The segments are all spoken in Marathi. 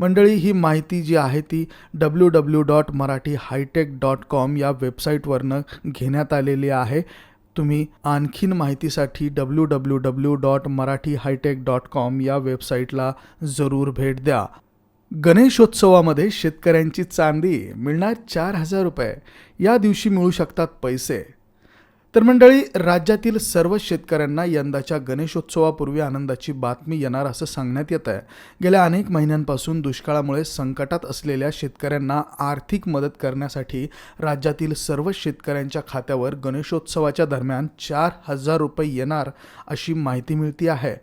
मंडळी ही माहिती जी आहे ती W W dot Marathi hitech dot com या वेबसाईटवरनं घेण्यात आलेली आहे. तुम्ही आणखीन माहितीसाठी W W W dot Marathi hitech dot com या वेबसाईटला जरूर भेट द्या. गणेशोत्सवामध्ये शेतकऱ्यांची चांदी मिळणार चार हजार रुपये. या दिवशी मिळू शकतात पैसे. तर मंडळी राज्यातील सर्व शेतकऱ्यांना यंदाच्या गणेशोत्सवापूर्वी आनंदाची बातमी येणार असं सांगण्यात येत आहे. गेल्या अनेक महिन्यांपासून दुष्काळामुळे संकटात असलेल्या शेतकऱ्यांना आर्थिक मदत करण्यासाठी राज्यातील सर्व शेतकऱ्यांच्या खात्यावर गणेशोत्सवाच्या दरम्यान चार हजार रुपये येणार अशी माहिती मिळती आहे.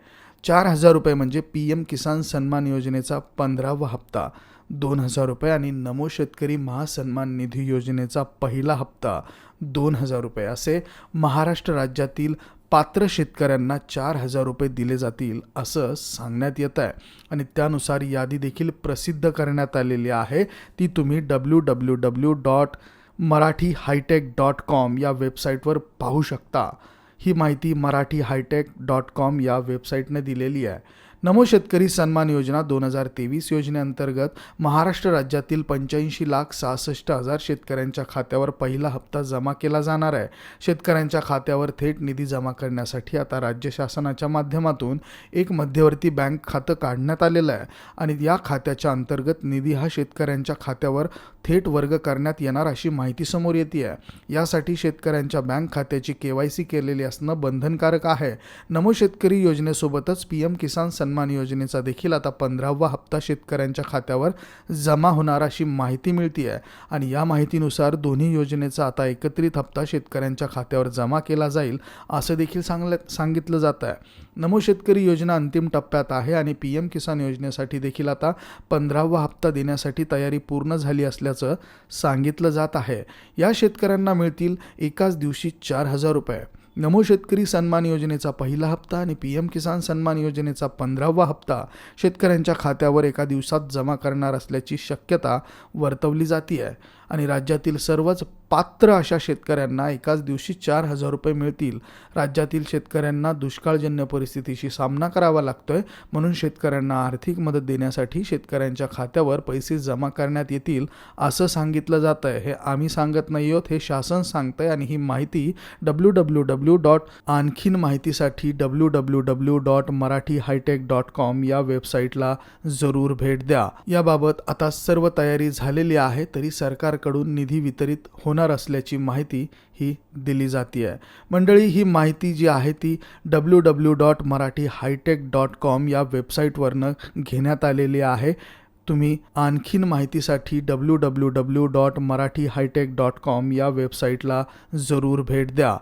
चार हजार रुपये म्हणजे पी एम किसान सन्मान योजनेचा पंधरावा हप्ता. दोन हजार रुपये आणि नमो शेतकरी महासन्मान निधी योजनेचा पहिला हप्ता दोन हजार रुपये. असे महाराष्ट्र राज्यातील पात्र शेतकऱ्यांना चार हजार रुपये दिले जातील असं सांगण्यात येत आहे. आणि त्यानुसार यादी देखील प्रसिद्ध करण्यात आलेली आहे. ती तुम्ही W W W dot Marathi hitech dot com या वेबसाईटवर पाहू शकता. ही माहिती मराठी हायटेक डॉट कॉम या वेबसाईटने दिलेली आहे. नमो शेतकरी सन्मान योजना दोन हजार तेवीस योजनेअंतर्गत महाराष्ट्र राज्यातील पंच्याऐंशी लाख सहासष्ट हजार शेतकऱ्यांच्या खात्यावर पहिला हप्ता जमा केला जाणार आहे. शेतकऱ्यांच्या खात्यावर थेट निधी जमा करण्यासाठी आता राज्य शासनाच्या माध्यमातून एक मध्यवर्ती बँक खातं काढण्यात आलेलं आहे आणि या खात्याच्या अंतर्गत निधी हा शेतकऱ्यांच्या खात्यावर थेट वर्ग करण्यात येणार अशी माहिती समोर येते आहे यासाठी शेतकऱ्यांच्या बँक खात्याची के वाय सी केलेली असणं बंधनकारक आहे. नमो शेतकरी योजनेसोबतच पी एम किसान सन्मान योजनेचा देखील आता पंधरावा हप्ता शेतकऱ्यांच्या खात्यावर जमा होणार अशी माहिती मिळते आहे आणि या माहितीनुसार दोन्ही योजनेचा आता एकत्रित हप्ता शेतकऱ्यांच्या खात्यावर जमा केला जाईल असं देखील सांगलं सांगितलं जात आहे नमो शेतकरी योजना अंतिम टप्प्यात आहे आणि पी एम किसान योजनेसाठी देखील आता पंधरावा हप्ता देण्यासाठी तयारी पूर्ण झाली असल्याचं सांगितलं जात आहे. या शेतकऱ्यांना मिळतील एकाच दिवशी चार हजार रुपये. नमो शेतकरी सन्मान योजनेचा पहिला हप्ता आणि पी एम किसान सन्मान योजनेचा पंधरावा हप्ता शेतकऱ्यांच्या खात्यावर एका दिवसात जमा करणार असल्याची शक्यता वर्तवली जाते आहे आणि राज्यातील सर्वच पात्र अशा शेतकऱ्यांना एकाच दिवशी चार हजार रुपये मिळतील. राज्यातील शेतकऱ्यांना दुष्काळजन्य परिस्थितीशी सामना करावा लागतोय. म्हणून शेतकऱ्यांना आर्थिक मदत देण्यासाठी शेतकऱ्यांच्या खात्यावर पैसे जमा करण्यात येतील असं सांगितलं जात आहे हे आम्ही सांगत नाही आहोत हे शासन सांगतंय आणि ही माहिती डब्ल्यू डब्ल्यू डब्ल्यू डॉट आणखीन माहितीसाठी W W W dot Marathi hitech dot com या वेबसाईटला जरूर भेट द्या. याबाबत आता सर्व तयारी झालेली आहे तरी सरकार सरकारकडून निधी वितरित होणार असल्याची माहिती ही दिली जाते आहे मंडळी ही माहिती जी आहे ती W W dot Marathi hitech dot com या वेबसाईटवरनं घेण्यात आलेली आहे. तुम्ही आणखीन माहितीसाठी W W W dot Marathi hitech dot com या वेबसाईटला जरूर भेट द्या.